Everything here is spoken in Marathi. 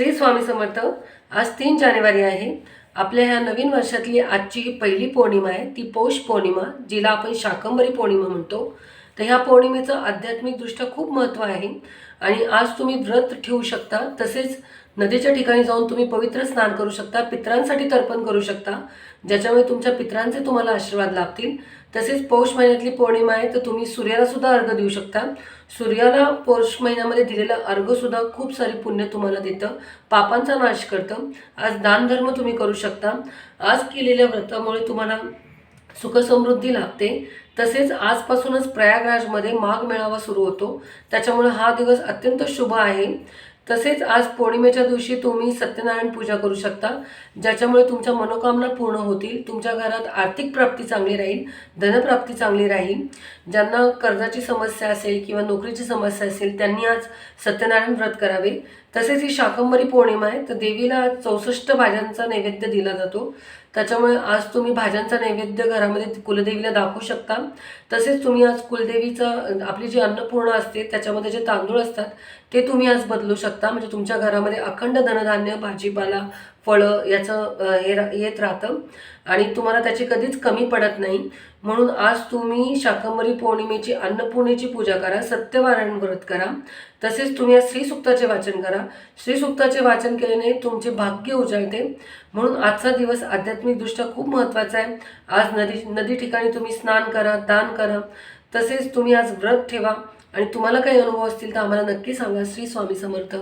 श्री स्वामी समर्थ आज तीन जानेवारी आहे. आपल्या ह्या नवीन वर्षातली आजची ही पहिली पौर्णिमा आहे. ती पौष पौर्णिमा जिला आपण शाकंभरी पौर्णिमा म्हणतो. तर ह्या पौर्णिमेचं आध्यात्मिकदृष्ट्या खूप महत्त्व आहे. आणि आज तुम्ही व्रत ठेवू शकता तसेच नदीच्या ठिकाणी जाऊन तुम्ही पवित्र स्नान करू शकता पित्रांसाठी तर्पण करू शकता ज्याच्यामुळे तुमच्या पित्रांचे तुम्हाला आशीर्वाद लाभतील. तसेच पौष महिन्यातली पौर्णिमा आहे तर तुम्ही सूर्यालासुद्धा अर्घ देऊ शकता. सूर्याला पौष महिन्यामध्ये दिलेलं अर्घसुद्धा खूप सारी पुण्य तुम्हाला देतं पापांचा नाश करतं. आज दानधर्म तुम्ही करू शकता. आज केलेल्या व्रतामुळे तुम्हाला सुखसमृद्धी लाभते तसेच आजपासूनच प्रयागराजमध्ये माघ मेळावा सुरू होतो. त्याच्यामुळे हा दिवस अत्यंत शुभ आहे. तसेच आज पौर्णिमेच्या दिवशी तुम्ही सत्यनारायण पूजा करू शकता ज्याच्यामुळे तुमच्या मनोकामना पूर्ण होतील तुमच्या घरात आर्थिक प्राप्ती चांगली राहील धनप्राप्ती चांगली राहील. ज्यांना कर्जाची समस्या असेल किंवा नोकरीची समस्या असेल त्यांनी आज सत्यनारायण व्रत करावे. तसेच ही शाकंभरी पौर्णिमा आहे तर देवीला आज चौसष्ट भाज्यांचा नैवेद्य दिला जातो. त्याच्यामुळे आज तुम्ही भाज्यांचा नैवेद्य घरामध्ये कुलदेवीला दाखवू शकता. तसेच तुम्ही आज कुलदेवीचं आपली जी अन्नपूर्णा असते त्याच्यामध्ये जे तांदूळ असतात ते तुम्ही आज बदलू शकता. म्हणजे तुमच्या घरामध्ये अखंड धनधान्य भाजीपाला फळं याचं हे रा- येत राहतं. आणि तुम्हाला त्याची कधीच कमी पडत नाही. म्हणून आज तुम्ही शाकंभरी पौर्णिमेची अन्नपूर्णेची पूजा करा सत्यवारायण व्रत करा. तसेच तुम्ही आज श्रीसुक्ताचे वाचन करा. श्रीसुक्ताचे वाचन केल्याने तुमचे भाग्य उजळते. म्हणून आजचा दिवस आध्यात्मिकदृष्ट्या खूप महत्त्वाचा आहे. आज नदी नदी ठिकाणी तुम्ही स्नान करा दान करा. तसेच तुम्ही आज व्रत ठेवा. आणि तुम्हाला काही अनुभव असतील तर आम्हाला नक्की सांगा. श्री स्वामी समर्थ.